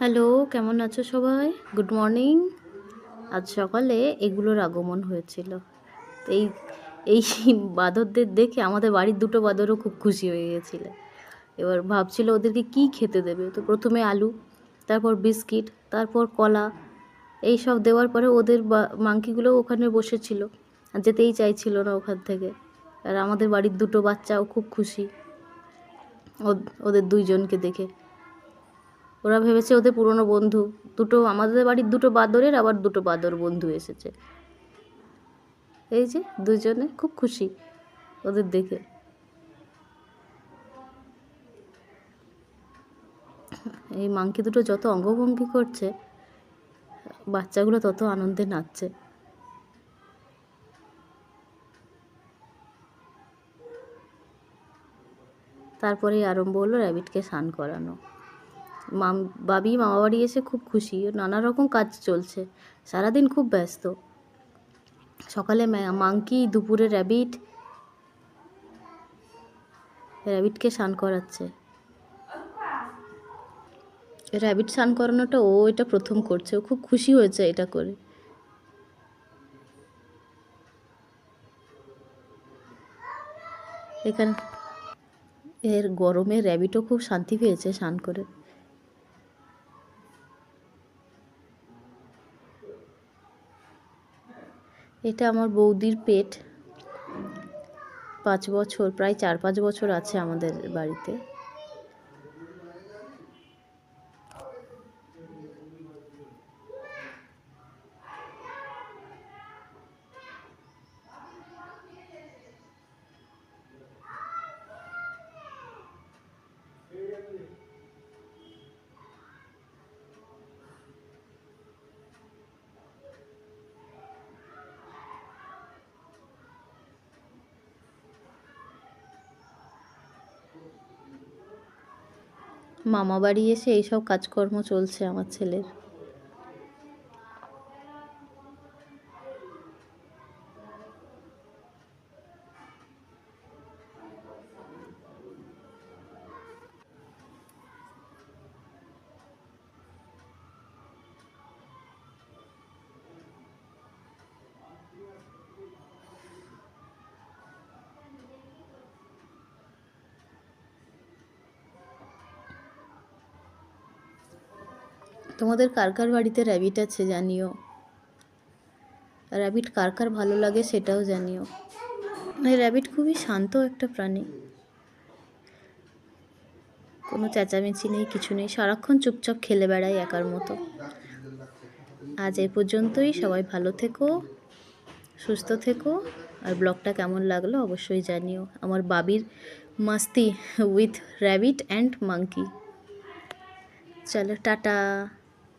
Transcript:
Hello, কেমন আছো সবাই? গুড মর্নিং আজ সকালে এগুলোর আগমন হয়েছিল। তো এই এই বাঁদরদের দেখে আমাদের বাড়ির দুটো বাঁদরও খুব খুশি হয়ে গেছিল। এবার ভাবছিল ওদেরকে কি খেতে দেবে? তো প্রথমে আলু, তারপর বিস্কিট, তারপর কলা, এই সব দেওয়ার পরে ওদের মাংকিগুলো ওখানে বসেছিল। আর যেতেই চাইছিল না ওখান থেকে। আর আমাদের বাড়ির দুটো বাচ্চাও খুব খুশি। ওদের দুইজনকে দেখে। ওরা ভেবেছে ওদের পুরনো বন্ধু। দুটো আমাদের বাড়ির দুটো বাদরের, আবার দুটো বাদর বন্ধু এসেছে। এই যে দুজনে খুব খুশি ওদের দেখে। এই মাংকি দুটো যত অঙ্গভঙ্গি করছে, বাচ্চাগুলো তত আনন্দে নাচছে। তারপরেই আরম্ভ হলো র্যাবিটকে স্নান করানো। মাম, বাবি, মামা বাড়ি এসে খুব খুশি। নানা রকম কাজ চলছে। সারাদিন খুব ব্যস্ত। সকালে মাংকি দুপুরে র্যাবিট, র্যাবিটকে স্নান করাচ্ছে। র্যাবিট স্নান করানোটা ও এটা প্রথম করছে। ও খুব খুশি হয়েছে এটা করে। এখানে, এর গরমে র্যাবিটও খুব শান্তি পেয়েছে স্নান করে। এটা আমার বৌদির পেট। পাঁচ বছর প্রায় চার পাঁচ বছর আছে আমাদের বাড়িতে। মামা বাড়ি এসে এইসব কাজকর্ম চলছে আমার ছেলের। তোমাদের কার কার বাড়িতে র্যাবিট আছে জানিও? র্যাবিট কার কার ভালো লাগে সেটাও জানিও। র্যাবিট খুবই শান্ত একটা প্রাণী। কোনো চেঁচামেচি নেই, কিছু নেই। সারাক্ষণ চুপচাপ খেলে বেড়ায় একার মতো। আজ এ পর্যন্তই। সবাই ভালো থেকো, সুস্থ থেকো। আর ব্লগটা কেমন লাগল অবশ্যই জানিও। আমার বাবির মাস্তি উইথ র্যাবিট অ্যান্ড মাঙ্কি চলো, টাটা।